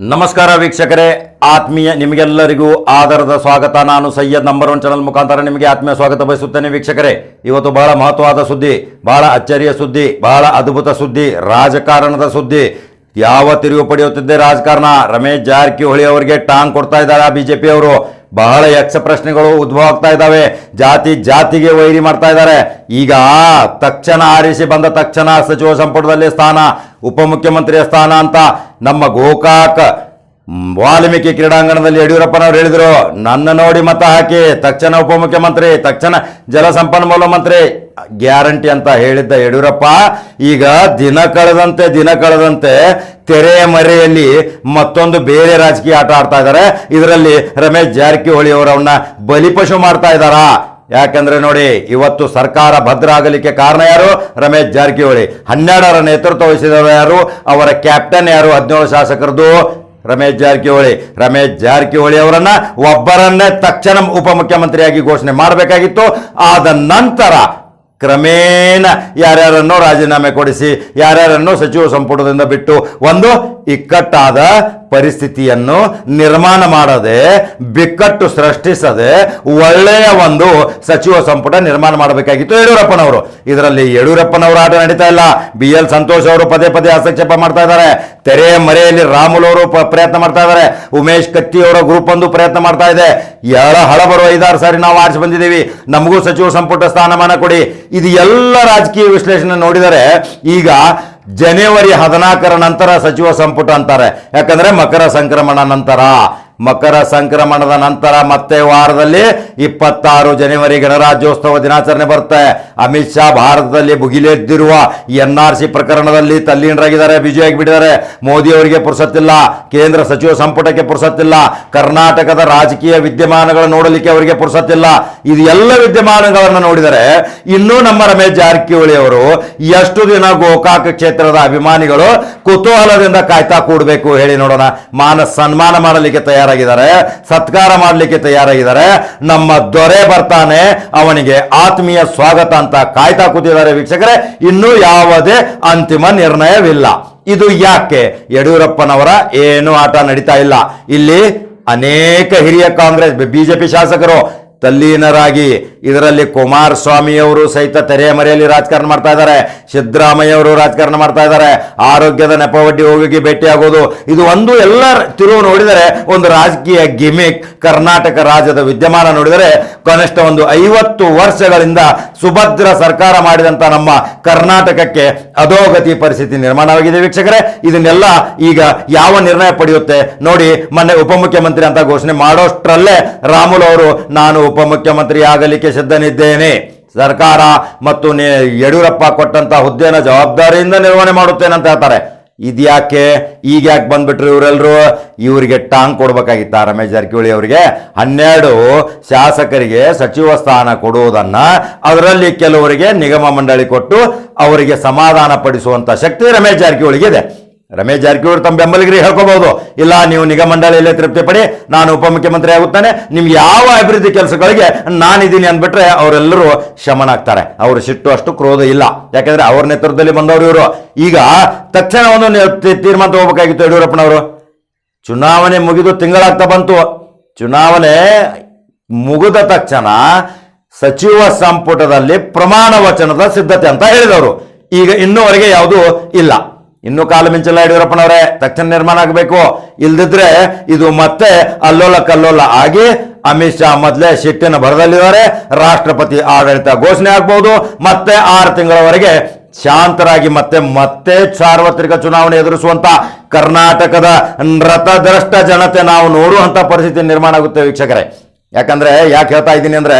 ನಮಸ್ಕಾರ ವೀಕ್ಷಕರೇ, ಆತ್ಮೀಯ ನಿಮಗೆಲ್ಲರಿಗೂ ಆಧಾರದ ಸ್ವಾಗತ. ನಾನು ಸೈಯದ್ ನಂಬರ್ ಒನ್ ಚಾನಲ್ ಮುಖಾಂತರ ನಿಮಗೆ ಆತ್ಮೀಯ ಸ್ವಾಗತ ಬಯಸುತ್ತೇನೆ ವೀಕ್ಷಕರೇ. ಇವತ್ತು ಬಹಳ ಮಹತ್ವವಾದ ಸುದ್ದಿ, ಬಹಳ ಅಚ್ಚರಿಯ ಸುದ್ದಿ, ಬಹಳ ಅದ್ಭುತ ಸುದ್ದಿ, ರಾಜಕಾರಣದ ಸುದ್ದಿ. ಯಾವ ತಿರುವು ಪಡೆಯುತ್ತಿದ್ದೆ ರಾಜಕಾರಣ? ರಮೇಶ್ ಜಾರಕಿಹೊಳಿ ಅವರಿಗೆ ಟಾಂಗ್ ಕೊಡ್ತಾ ಇದ್ದಾರೆ ಬಿಜೆಪಿ ಅವರು. ಬಹಳ ಯಕ್ಷ ಪ್ರಶ್ನೆಗಳು ಉದ್ಭವ ಆಗ್ತಾ ಇದ್ದಾವೆ. ಜಾತಿ ಜಾತಿಗೆ ವೈರಿ ಮಾಡ್ತಾ ಇದ್ದಾರೆ. ಈಗ ತಕ್ಷಣ ಆರಿಸಿ ಬಂದ ತಕ್ಷಣ ಸಚಿವ ಸಂಪುಟದಲ್ಲಿ ಸ್ಥಾನ, ಉಪಮುಖ್ಯಮಂತ್ರಿಯ ಸ್ಥಾನ ಅಂತ ನಮ್ಮ ಗೋಕಾಕ ವಾಲ್ಮೀಕಿ ಕ್ರೀಡಾಂಗಣದಲ್ಲಿ ಯಡಿಯೂರಪ್ಪನವರು ಹೇಳಿದರು, ನನ್ನ ನೋಡಿ ಮತ ಹಾಕಿ, ತಕ್ಷಣ ಉಪಮುಖ್ಯಮಂತ್ರಿ, ತಕ್ಷಣ ಜಲಸಂಪನ್ಮೂಲ ಮಂತ್ರಿ. ಗ್ಯಾರಂಟಿ ಅಂತ ಹೇಳಿದ್ದ ಯಡಿಯೂರಪ್ಪ, ಈಗ ದಿನ ಕಳೆದಂತೆ ದಿನ ಕಳೆದಂತೆ ತೆರೆಯ ಮರೆಯಲ್ಲಿ ಮತ್ತೊಂದು ಬೇರೆ ರಾಜಕೀಯ ಆಟ ಆಡ್ತಾ ಇದ್ದಾರೆ. ಇದರಲ್ಲಿ ರಮೇಶ್ ಜಾರಕಿಹೊಳಿ ಅವರವನ್ನ ಬಲಿಪಶು ಮಾಡ್ತಾ ಇದ್ದಾರಾ? ಯಾಕಂದ್ರೆ ನೋಡಿ, ಇವತ್ತು ಸರ್ಕಾರ ಭದ್ರ ಆಗಲಿಕ್ಕೆ ಕಾರಣ ಯಾರು? ರಮೇಶ್ ಜಾರಕಿಹೊಳಿ. ಹನ್ನೆರಡರ ನೇತೃತ್ವ ವಹಿಸಿದವರು ಯಾರು? ಅವರ ಕ್ಯಾಪ್ಟನ್ ಯಾರು? ಹದಿನೇಳು ಶಾಸಕರದು ರಮೇಶ್ ಜಾರಕಿಹೊಳಿ. ರಮೇಶ್ ಜಾರಕಿಹೊಳಿ ಅವರನ್ನ ಒಬ್ಬರನ್ನೇ ತಕ್ಷಣ ಉಪಮುಖ್ಯಮಂತ್ರಿಯಾಗಿ ಘೋಷಣೆ ಮಾಡಬೇಕಾಗಿತ್ತು. ಆದ ನಂತರ ಕ್ರಮೇಣ ಯಾರ್ಯಾರನ್ನು ರಾಜೀನಾಮೆ ಕೊಡಿಸಿ, ಯಾರ್ಯಾರನ್ನು ಸಚಿವ ಸಂಪುಟದಿಂದ ಬಿಟ್ಟು ಒಂದು ಇಕ್ಕಟ್ಟಾದ ಪರಿಸ್ಥಿತಿಯನ್ನು ನಿರ್ಮಾಣ ಮಾಡದೆ, ಬಿಕ್ಕಟ್ಟು ಸೃಷ್ಟಿಸದೆ, ಒಳ್ಳೆಯ ಒಂದು ಸಚಿವ ಸಂಪುಟ ನಿರ್ಮಾಣ ಮಾಡಬೇಕಾಗಿತ್ತು ಯಡಿಯೂರಪ್ಪನವರು. ಇದರಲ್ಲಿ ಯಡಿಯೂರಪ್ಪನವರು ಆಟ ನಡೀತಾ ಇಲ್ಲ. ಬಿ ಎಲ್ ಸಂತೋಷ್ ಅವರು ಪದೇ ಪದೇ ಹಸ್ತಕ್ಷೇಪ ಮಾಡ್ತಾ ಇದ್ದಾರೆ. ತೆರೆ ಮರೆಯಲ್ಲಿ ರಾಮುಲ್ ಅವರು ಪ್ರಯತ್ನ ಮಾಡ್ತಾ ಇದ್ದಾರೆ. ಉಮೇಶ್ ಕತ್ತಿ ಅವರ ಗ್ರೂಪ್ ಒಂದು ಪ್ರಯತ್ನ ಮಾಡ್ತಾ ಇದೆ. ಎಳ ಹಳ ಬರುವ ಐದಾರು ಸಾರಿ ನಾವು ಆರಿಸಿ ಬಂದಿದ್ದೀವಿ. ನಮಗೂ ಸಚಿವ ಸಂಪುಟ ಸ್ಥಾನಮಾನ ಕೊಡಿ. ಇದು ಎಲ್ಲ ರಾಜಕೀಯ ವಿಶ್ಲೇಷಣೆ ನೋಡಿದರೆ ಈಗ ಜನವರಿ ಹದಿನಾಲ್ಕರ ನಂತರ ಸಚಿವ ಸಂಪುಟ ಅಂತಾರೆ. ಯಾಕಂದ್ರೆ ಮಕರ ಸಂಕ್ರಮಣ ನಂತರ. ಮಕರ ಸಂಕ್ರಮಣದ ನಂತರ ಮತ್ತೆ ವಾರದಲ್ಲಿ ಇಪ್ಪತ್ತಾರು ಜನವರಿ ಗಣರಾಜ್ಯೋತ್ಸವ ದಿನಾಚರಣೆ ಬರುತ್ತೆ. ಅಮಿತ್ ಶಾ ಭಾರತದಲ್ಲಿ ಭುಗಿಲೆದ್ದಿರುವ ಎನ್ ಆರ್ ಸಿ ಪ್ರಕರಣದಲ್ಲಿ ತಲ್ಲೀನರಾಗಿದ್ದಾರೆ ಬಿಜಿ ಆಗಿಬಿಟ್ಟಿದ್ದಾರೆ ಮೋದಿ ಅವರಿಗೆ ಪುರುಸತ್ತಿಲ್ಲ, ಕೇಂದ್ರ ಸಚಿವ ಸಂಪುಟಕ್ಕೆ ಪುರುಸತ್ತಿಲ್ಲ, ಕರ್ನಾಟಕದ ರಾಜಕೀಯ ವಿದ್ಯಮಾನಗಳನ್ನು ನೋಡಲಿಕ್ಕೆ ಅವರಿಗೆ ಪುರುಸತ್ತಿಲ್ಲ. ಇದು ಎಲ್ಲ ವಿದ್ಯಮಾನಗಳನ್ನು ನೋಡಿದರೆ ಇನ್ನೂ ನಮ್ಮ ರಮೇಶ್ ಜಾರಕಿಹೊಳಿ ಅವರು ಎಷ್ಟು ದಿನ ಗೋಕಾಕ ಕ್ಷೇತ್ರದ ಅಭಿಮಾನಿಗಳು ಕುತೂಹಲದಿಂದ ಕಾಯ್ತಾ ಕೂಡಬೇಕು ಹೇಳಿ ನೋಡೋಣ. ಮಾನ ಸನ್ಮಾನ ಮಾಡಲಿಕ್ಕೆ ತಯಾರಾಗಿದ್ದಾರೆ, ಸತ್ಕಾರ ಮಾಡಲಿಕ್ಕೆ ತಯಾರಾಗಿದ್ದಾರೆ. ನಮ್ಮ ದೊರೆ ಬರ್ತಾನೆ, ಅವನಿಗೆ ಆತ್ಮೀಯ ಸ್ವಾಗತ ಅಂತ ಕಾಯ್ತಾ ಕೂತಿದ್ದಾರೆ ವೀಕ್ಷಕರೇ. ಇನ್ನೂ ಯಾವುದೇ ಅಂತಿಮ ನಿರ್ಣಯವಿಲ್ಲ. ಇದು ಯಾಕೆ? ಯಡಿಯೂರಪ್ಪನವರ ಏನು ಆಟ ನಡೀತಾ ಇಲ್ಲ. ಇಲ್ಲಿ ಅನೇಕ ಹಿರಿಯ ಕಾಂಗ್ರೆಸ್ ಬಿಜೆಪಿ ಶಾಸಕರು ತಲ್ಲೀನರಾಗಿ ಇದರಲ್ಲಿ ಕುಮಾರಸ್ವಾಮಿಯವರು ಸಹಿತ ತೆರೆಯ ರಾಜಕಾರಣ ಮಾಡ್ತಾ ಇದ್ದಾರೆ, ಸಿದ್ದರಾಮಯ್ಯವರು ರಾಜಕಾರಣ ಮಾಡ್ತಾ ಇದ್ದಾರೆ, ಆರೋಗ್ಯದ ನೆಪವಡ್ಡಿ ಹೋಗಿ ಭೇಟಿಯಾಗೋದು. ಇದು ಒಂದು ಎಲ್ಲ ತಿರುವು ನೋಡಿದರೆ, ಒಂದು ರಾಜಕೀಯ ಗಿಮಿಕ್ ಕರ್ನಾಟಕ ರಾಜ್ಯದ ವಿದ್ಯಮಾನ ನೋಡಿದರೆ ಕನಿಷ್ಠ ಒಂದು ಐವತ್ತು ವರ್ಷಗಳಿಂದ ಸುಭದ್ರ ಸರ್ಕಾರ ಮಾಡಿದಂತ ನಮ್ಮ ಕರ್ನಾಟಕಕ್ಕೆ ಅಧೋಗತಿ ಪರಿಸ್ಥಿತಿ ನಿರ್ಮಾಣವಾಗಿದೆ ವೀಕ್ಷಕರೇ. ಇದನ್ನೆಲ್ಲ ಈಗ ಯಾವ ನಿರ್ಣಯ ಪಡೆಯುತ್ತೆ ನೋಡಿ, ಮೊನ್ನೆ ಉಪಮುಖ್ಯಮಂತ್ರಿ ಅಂತ ಘೋಷಣೆ ಮಾಡೋಷ್ಟರಲ್ಲೇ ರಾಮುಲು ಅವರು, ನಾನು ಉಪಮುಖ್ಯಮಂತ್ರಿ ಆಗಲಿಕ್ಕೆ ಸಿದ್ಧನಿದ್ದೇನೆ. ಸರ್ಕಾರ ಮತ್ತು ಯಡಿಯೂರಪ್ಪ ಕೊಟ್ಟಂತ ಹುದ್ದೆನ ಜವಾಬ್ದಾರಿಯಿಂದ ನಿರ್ವಹಣೆ ಮಾಡುತ್ತೇನೆ ಅಂತ ಹೇಳ್ತಾರೆ. ಇದ್ಯಾಕೆ? ಈಗ ಯಾಕೆ ಬಂದ್ಬಿಟ್ರು ಇವರೆಲ್ಲರೂ ಇವರಿಗೆ ಟಾಂಗ್ ಕೊಡ್ಬೇಕಾಗಿತ್ತ ರಮೇಶ್ ಜಾರಕಿಹೊಳಿ ಅವರಿಗೆ? ಹನ್ನೆರಡು ಶಾಸಕರಿಗೆ ಸಚಿವ ಸ್ಥಾನ ಕೊಡುವುದನ್ನ ಅದರಲ್ಲಿ ಕೆಲವರಿಗೆ ನಿಗಮ ಮಂಡಳಿ ಕೊಟ್ಟು ಅವರಿಗೆ ಸಮಾಧಾನ ಪಡಿಸುವಂತ ಶಕ್ತಿ ರಮೇಶ್ ಜಾರಕಿಹೊಳಿಗೆ ಇದೆ ರಮೇಶ್ ಜಾರಕಿಹೊಳಿ ತಮ್ಮ ಬೆಂಬಲಿಗರಿಗೆ ಹೇಳ್ಕೋಬಹುದು ಇಲ್ಲ, ನೀವು ನಿಗಮ ಮಂಡಳಿಯಲ್ಲೇ ತೃಪ್ತಿ ಪಡಿ, ನಾನು ಉಪಮುಖ್ಯಮಂತ್ರಿ ಆಗುತ್ತಾನೆ. ನಿಮ್ಗೆ ಯಾವ ಅಭಿವೃದ್ಧಿ ಕೆಲಸಗಳಿಗೆ ನಾನಿದ್ದೀನಿ ಅಂದ್ಬಿಟ್ರೆ ಅವರೆಲ್ಲರೂ ಶಮನಾಗ್ತಾರೆ. ಅವರು ಸಿಟ್ಟು ಅಷ್ಟು ಕ್ರೋಧ ಇಲ್ಲ. ಯಾಕಂದ್ರೆ ಅವ್ರ ನೇತೃತ್ವದಲ್ಲಿ ಬಂದವರು ಇವರು. ಈಗ ತಕ್ಷಣ ಒಂದು ತೀರ್ಮಾನ ತಗೋಬೇಕಾಗಿತ್ತು ಯಡಿಯೂರಪ್ಪನವರು. ಚುನಾವಣೆ ಮುಗಿದು ತಿಂಗಳಾಗ್ತಾ ಬಂತು. ಚುನಾವಣೆ ಮುಗಿದ ತಕ್ಷಣ ಸಚಿವ ಸಂಪುಟದಲ್ಲಿ ಪ್ರಮಾಣ ವಚನದ ಸಿದ್ಧತೆ ಅಂತ ಹೇಳಿದವರು. ಈಗ ಇನ್ನೂವರೆಗೆ ಯಾವುದೂ ಇಲ್ಲ. ಇನ್ನೂ ಕಾಲು ಮಿಂಚಲ್ಲ ಯಡಿಯೂರಪ್ಪನವರೇ ತಕ್ಷಣ ನಿರ್ಮಾಣ ಆಗಬೇಕು. ಇಲ್ದಿದ್ರೆ ಇದು ಮತ್ತೆ ಅಲ್ಲೋಲ ಕಲ್ಲೋಲ ಆಗಿ ಅಮಿತ್ ಶಾ ಮೊದಲೇ ಶಿಟ್ಟಿನ ಬರದಲ್ಲಿದ್ದಾರೆ ರಾಷ್ಟ್ರಪತಿ ಆಡಳಿತ ಘೋಷಣೆ ಆಗ್ಬಹುದು ಮತ್ತೆ ಆರು ತಿಂಗಳವರೆಗೆ ಶಾಂತರಾಗಿ ಮತ್ತೆ ಮತ್ತೆ ಸಾರ್ವತ್ರಿಕ ಚುನಾವಣೆ ಎದುರಿಸುವಂತ ಕರ್ನಾಟಕದ ರಥದ್ರಷ್ಟ ಜನತೆ ನಾವು ನೋಡುವಂತ ಪರಿಸ್ಥಿತಿ ನಿರ್ಮಾಣ ಆಗುತ್ತೆ ವೀಕ್ಷಕರೇ. ಯಾಕಂದ್ರೆ ಯಾಕೆ ಹೇಳ್ತಾ ಇದ್ದೀನಿ ಅಂದ್ರೆ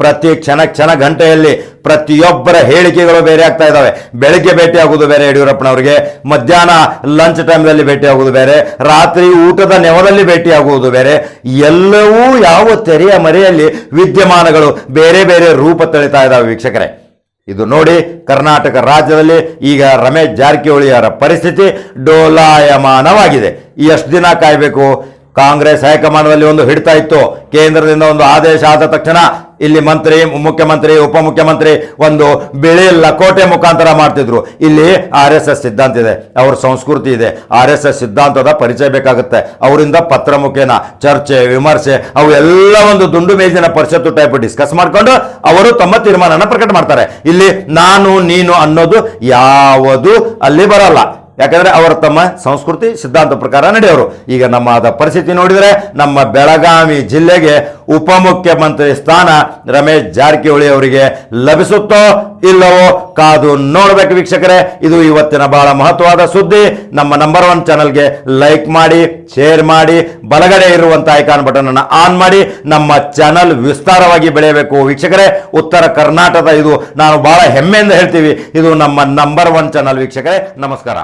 ಪ್ರತಿ ಕ್ಷಣ ಕ್ಷಣ ಗಂಟೆಯಲ್ಲಿ ಪ್ರತಿಯೊಬ್ಬರ ಹೇಳಿಕೆಗಳು ಬೇರೆ ಆಗ್ತಾ ಇದ್ದಾವೆ. ಬೆಳಗ್ಗೆ ಭೇಟಿ ಆಗುವುದು ಬೇರೆ ಯಡಿಯೂರಪ್ಪನವರಿಗೆ, ಮಧ್ಯಾಹ್ನ ಲಂಚ್ ಟೈಮ್ದಲ್ಲಿ ಭೇಟಿ ಆಗುವುದು ಬೇರೆ, ರಾತ್ರಿ ಊಟದ ನೆವದಲ್ಲಿ ಭೇಟಿ ಆಗುವುದು ಬೇರೆ. ಎಲ್ಲವೂ ಯಾವ ತೆರೆಯ ಮರೆಯಲ್ಲಿ ವಿದ್ಯಮಾನಗಳು ಬೇರೆ ಬೇರೆ ರೂಪ ತಳಿತಾ ಇದ್ದಾವೆ ವೀಕ್ಷಕರೇ. ಇದು ನೋಡಿ ಕರ್ನಾಟಕ ರಾಜ್ಯದಲ್ಲಿ ಈಗ ರಮೇಶ್ ಜಾರಕಿಹೊಳಿಯವರ ಪರಿಸ್ಥಿತಿ ಡೋಲಾಯಮಾನವಾಗಿದೆ. ಎಷ್ಟು ದಿನ ಕಾಯಬೇಕು? ಕಾಂಗ್ರೆಸ್ ಹೈಕಮಾಂಡ್ನಲ್ಲಿ ಒಂದು ಹಿಡಿತಾ ಇತ್ತು. ಕೇಂದ್ರದಿಂದ ಒಂದು ಆದೇಶ ಆದ ತಕ್ಷಣ ಇಲ್ಲಿ ಮಂತ್ರಿ, ಮುಖ್ಯಮಂತ್ರಿ, ಉಪಮುಖ್ಯಮಂತ್ರಿ ಒಂದು ಬಿಳಿ ಲಕೋಟೆ ಮುಖಾಂತರ ಮಾಡ್ತಿದ್ರು. ಇಲ್ಲಿ ಆರ್ ಎಸ್ ಎಸ್ ಸಿದ್ಧಾಂತ ಇದೆ. ಅವ್ರ ಸಂಸ್ಕೃತಿ ಇದೆ. ಆರ್ ಎಸ್ ಎಸ್ ಸಿದ್ಧಾಂತದ ಪರಿಚಯ ಬೇಕಾಗುತ್ತೆ. ಅವರಿಂದ ಪತ್ರ ಮುಖೇನ, ಚರ್ಚೆ, ವಿಮರ್ಶೆ, ಅವು ಎಲ್ಲ ಒಂದು ದುಂಡು ಮೇಜಿನ ಪರಿಷತ್ತು ಟೈಪ್ ಡಿಸ್ಕಸ್ ಮಾಡಿಕೊಂಡು ಅವರು ತಮ್ಮ ತೀರ್ಮಾನನ ಪ್ರಕಟ ಮಾಡ್ತಾರೆ. ಇಲ್ಲಿ ನಾನು, ನೀನು ಅನ್ನೋದು ಯಾವುದು ಅಲ್ಲಿ ಬರಲ್ಲ. ಯಾಕಂದ್ರೆ ಅವರು ತಮ್ಮ ಸಂಸ್ಕೃತಿ, ಸಿದ್ಧಾಂತ ಪ್ರಕಾರ ನಡೆಯೋರು ಈಗ ನಮ್ಮ ಆದ ಪರಿಸ್ಥಿತಿ ನೋಡಿದರೆ ನಮ್ಮ ಬೆಳಗಾವಿ ಜಿಲ್ಲೆಗೆ ಉಪಮುಖ್ಯಮಂತ್ರಿ ಸ್ಥಾನ ರಮೇಶ್ ಜಾರಕಿಹೊಳಿ ಅವರಿಗೆ ಲಭಿಸುತ್ತೋ ಇಲ್ಲವೋ ಕಾದು ನೋಡ್ಬೇಕು ವೀಕ್ಷಕರೇ. ಇದು ಇವತ್ತಿನ ಬಹಳ ಮಹತ್ವವಾದ ಸುದ್ದಿ. ನಮ್ಮ ನಂಬರ್ ಒನ್ ಚಾನಲ್ಗೆ ಲೈಕ್ ಮಾಡಿ ಶೇರ್ ಮಾಡಿ, ಬಲಗಡೆ ಇರುವಂತ ಐಕಾನ್ ಬಟನ್ ಅನ್ನು ಆನ್ ಮಾಡಿ, ನಮ್ಮ ಚಾನಲ್ ವಿಸ್ತಾರವಾಗಿ ಬೆಳೆಯಬೇಕು. ವೀಕ್ಷಕರೇ, ಉತ್ತರ ಕರ್ನಾಟಕದ ಇದು, ನಾನು ಬಹಳ ಹೆಮ್ಮೆಯಿಂದ ಹೇಳ್ತೀವಿ. ಇದು ನಮ್ಮ ನಂಬರ್ ಒನ್ ಚಾನಲ್ ವೀಕ್ಷಕರೇ. ನಮಸ್ಕಾರ.